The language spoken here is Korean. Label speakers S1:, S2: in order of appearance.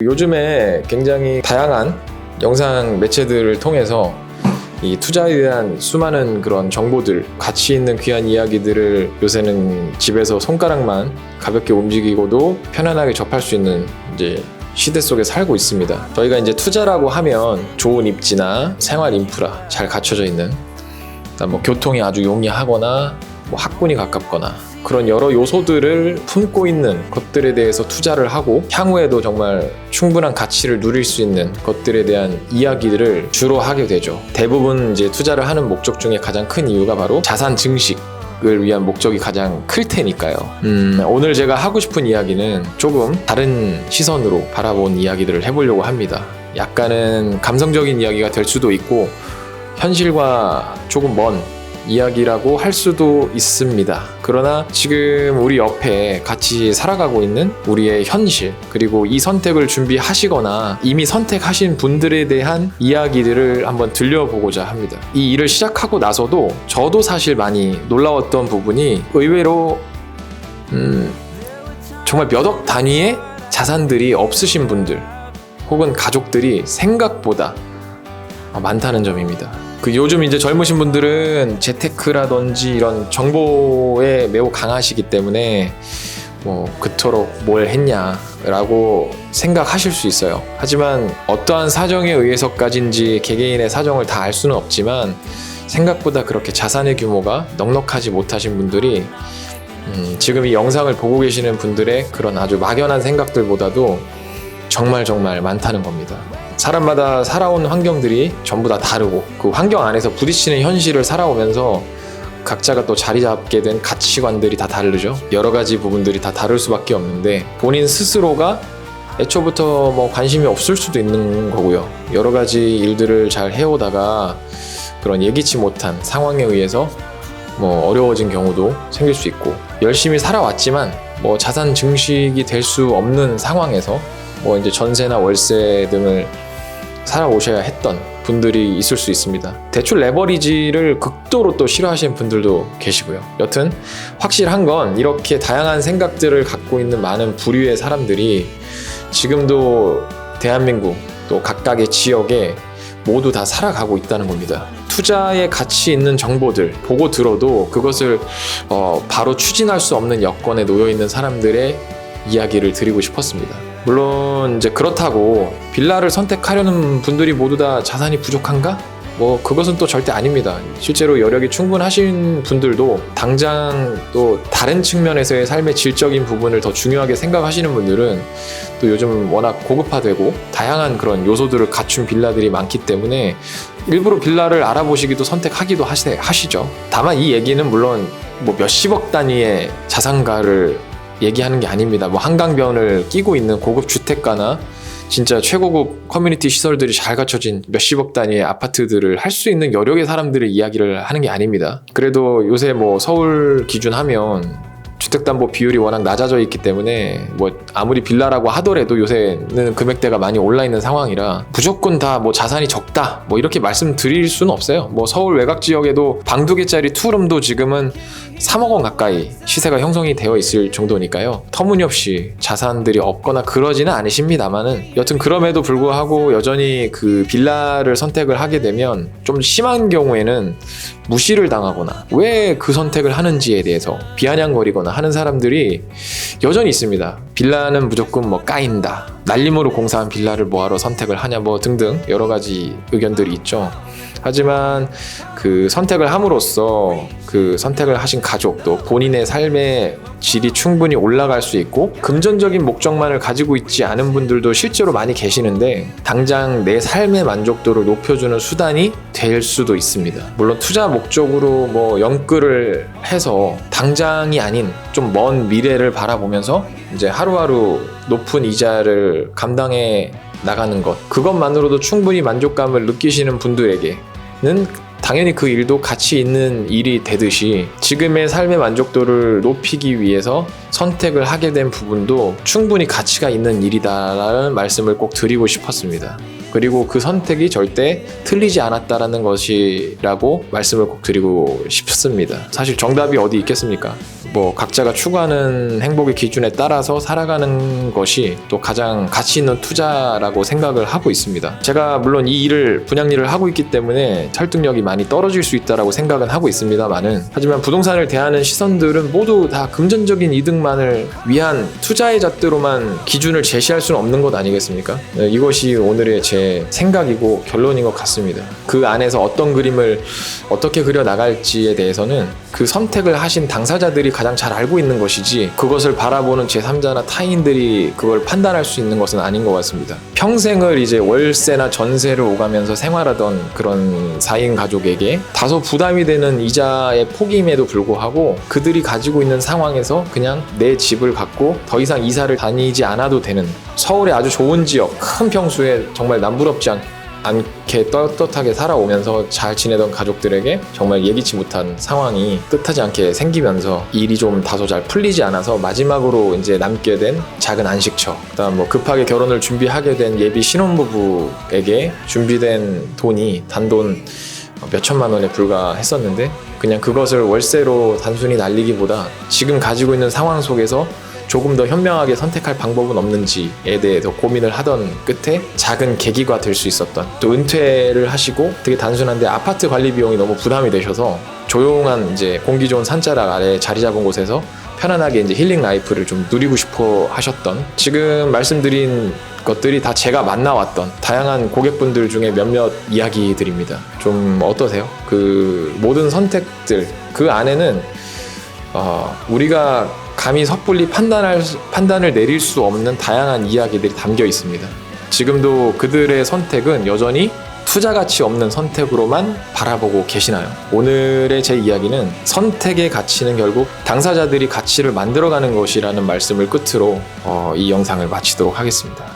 S1: 요즘에 굉장히 다양한 영상 매체들을 통해서 이 투자에 대한 수많은 그런 정보들, 가치 있는 귀한 이야기들을 요새는 집에서 손가락만 가볍게 움직이고도 편안하게 접할 수 있는 이제 시대 속에 살고 있습니다. 저희가 이제 투자라고 하면 좋은 입지나 생활 인프라 잘 갖춰져 있는 뭐 교통이 아주 용이하거나 뭐 학군이 가깝거나 그런 여러 요소들을 품고 있는 것들에 대해서 투자를 하고 향후에도 정말 충분한 가치를 누릴 수 있는 것들에 대한 이야기들을 주로 하게 되죠. 대부분 이제 투자를 하는 목적 중에 가장 큰 이유가 바로 자산 증식. 을 위한 목적이 가장 클 테니까요. 음, 오늘 제가 하고 싶은 이야기는 조금 다른 시선으로 바라본 이야기들을 해보려고 합니다. 약간은 감성적인 이야기가 될 수도 있고, 현실과 조금 먼 이야기라고 할 수도 있습니다. 그러나 지금 우리 옆에 같이 살아가고 있는 우리의 현실, 그리고 이 선택을 준비하시거나 이미 선택하신 분들에 대한 이야기들을 한번 들려보고자 합니다. 이 일을 시작하고 나서도 저도 사실 많이 놀라웠던 부분이 의외로, 음, 정말 몇 억 단위의 자산들이 없으신 분들, 혹은 가족들이 생각보다 많다는 점입니다. 그 요즘 이제 젊으신 분들은 재테크라든지 이런 정보에 매우 강하시기 때문에 뭐 그토록 뭘 했냐라고 생각하실 수 있어요. 하지만 어떠한 사정에 의해서까지인지 개개인의 사정을 다 알 수는 없지만 생각보다 그렇게 자산의 규모가 넉넉하지 못하신 분들이 음, 지금 이 영상을 보고 계시는 분들의 그런 아주 막연한 생각들보다도 정말 정말 많다는 겁니다. 사람마다 살아온 환경들이 전부 다 다르고 그 환경 안에서 부딪히는 현실을 살아오면서 각자가 또 자리 잡게 된 가치관들이 다 다르죠. 여러 가지 부분들이 다 다를 수밖에 없는데 본인 스스로가 애초부터 뭐 관심이 없을 수도 있는 거고요. 여러 가지 일들을 잘 해오다가 그런 예기치 못한 상황에 의해서 뭐 어려워진 경우도 생길 수 있고 열심히 살아왔지만 뭐 자산 증식이 될 수 없는 상황에서 뭐 이제 전세나 월세 등을 살아오셔야 했던 분들이 있을 수 있습니다. 대출 레버리지를 극도로 또 싫어하시는 분들도 계시고요. 여튼 확실한 건 이렇게 다양한 생각들을 갖고 있는 많은 부류의 사람들이 지금도 대한민국 또 각각의 지역에 모두 다 살아가고 있다는 겁니다. 투자에 가치 있는 정보들 보고 들어도 그것을 어, 바로 추진할 수 없는 여건에 놓여 있는 사람들의 이야기를 드리고 싶었습니다. 물론 이제 그렇다고 빌라를 선택하려는 분들이 모두 다 자산이 부족한가? 뭐 그것은 또 절대 아닙니다. 실제로 여력이 충분하신 분들도 당장 또 다른 측면에서의 삶의 질적인 부분을 더 중요하게 생각하시는 분들은 또 요즘 워낙 고급화되고 다양한 그런 요소들을 갖춘 빌라들이 많기 때문에 일부러 빌라를 알아보시기도 선택하기도 하시, 하시죠. 다만 이 얘기는 물론 뭐 몇십억 단위의 자산가를 얘기하는 게 아닙니다. 뭐 한강변을 끼고 있는 고급 주택가나 진짜 최고급 커뮤니티 시설들이 잘 갖춰진 몇십억 단위의 아파트들을 할 수 있는 여력의 사람들의 이야기를 하는 게 아닙니다. 그래도 요새 뭐 서울 기준 하면 주택담보 비율이 워낙 낮아져 있기 때문에 뭐 아무리 빌라라고 하더라도 요새는 금액대가 많이 올라 있는 상황이라 무조건 다 뭐 자산이 적다 뭐 이렇게 말씀드릴 수는 없어요. 뭐 서울 외곽 지역에도 방 두 개짜리 투룸도 지금은 3억 원 가까이 시세가 형성이 되어 있을 정도니까요. 터무니없이 자산들이 없거나 그러지는 않으십니다만은 여튼 그럼에도 불구하고 여전히 그 빌라를 선택을 하게 되면 좀 심한 경우에는 무시를 당하거나 왜 그 선택을 하는지에 대해서 비아냥거리거나 하는 사람들이 여전히 있습니다. 빌라는 무조건 뭐 까인다. 날림으로 공사한 빌라를 뭐하러 선택을 하냐 뭐 등등 여러 가지 의견들이 있죠. 하지만 그 선택을 함으로써 그 선택을 하신 가족도 본인의 삶의 질이 충분히 올라갈 수 있고 금전적인 목적만을 가지고 있지 않은 분들도 실제로 많이 계시는데 당장 내 삶의 만족도를 높여주는 수단이 될 수도 있습니다. 물론 투자 목적으로 뭐 연끌을 해서 당장이 아닌 좀 먼 미래를 바라보면서 이제 하루하루 높은 이자를 감당해 나가는 것 그것만으로도 충분히 만족감을 느끼시는 분들에게는 당연히 그 일도 가치 있는 일이 되듯이 지금의 삶의 만족도를 높이기 위해서 선택을 하게 된 부분도 충분히 가치가 있는 일이다라는 말씀을 꼭 드리고 싶었습니다. 그리고 그 선택이 절대 틀리지 않았다라는 것이라고 말씀을 꼭 드리고 싶습니다. 사실 정답이 어디 있겠습니까? 뭐 각자가 추구하는 행복의 기준에 따라서 살아가는 것이 또 가장 가치 있는 투자라고 생각을 하고 있습니다. 제가 물론 이 일을 분양 일을 하고 있기 때문에 설득력이 많이 떨어질 수 있다라고 생각은 하고 있습니다만은 하지만 부동산을 대하는 시선들은 모두 다 금전적인 이득만을 위한 투자의 잣대로만 기준을 제시할 수는 없는 것 아니겠습니까? 네, 이것이 오늘의 제 생각이고 결론인 것 같습니다. 그 안에서 어떤 그림을 어떻게 그려 나갈지에 대해서는 그 선택을 하신 당사자들이 가장 잘 알고 있는 것이지 그것을 바라보는 제3자나 타인들이 그걸 판단할 수 있는 것은 아닌 것 같습니다. 평생을 이제 월세나 전세를 오가면서 생활하던 그런 4인 가족에게 다소 부담이 되는 이자의 폭임에도 불구하고 그들이 가지고 있는 상황에서 그냥 내 집을 갖고 더 이상 이사를 다니지 않아도 되는 서울의 아주 좋은 지역 큰 평수에 정말 남 부럽지 않 않게 떳떳하게 살아오면서 잘 지내던 가족들에게 정말 예기치 못한 상황이 뜻하지 않게 생기면서 일이 좀 다소 잘 풀리지 않아서 마지막으로 이제 남게 된 작은 안식처 그다음 뭐 급하게 결혼을 준비하게 된 예비 신혼부부에게 준비된 돈이 단돈 몇 천만 원에 불과했었는데 그냥 그것을 월세로 단순히 날리기보다 지금 가지고 있는 상황 속에서 조금 더 현명하게 선택할 방법은 없는지에 대해서 고민을 하던 끝에 작은 계기가 될 수 있었던 또 은퇴를 하시고 되게 단순한데 아파트 관리 비용이 너무 부담이 되셔서 조용한 이제 공기 좋은 산자락 아래 자리 잡은 곳에서 편안하게 이제 힐링 라이프를 좀 누리고 싶어 하셨던 지금 말씀드린 것들이 다 제가 만나왔던 다양한 고객분들 중에 몇몇 이야기들입니다. 좀 어떠세요? 그 모든 선택들 그 안에는 어, 우리가 감히 섣불리 판단할 수- 판단을 내릴 수 없는 다양한 이야기들이 담겨 있습니다. 지금도 그들의 선택은 여전히 투자 가치 없는 선택으로만 바라보고 계시나요? 오늘의 제 이야기는 선택의 가치는 결국 당사자들이 가치를 만들어가는 것이라는 말씀을 끝으로 어, 이 영상을 마치도록 하겠습니다.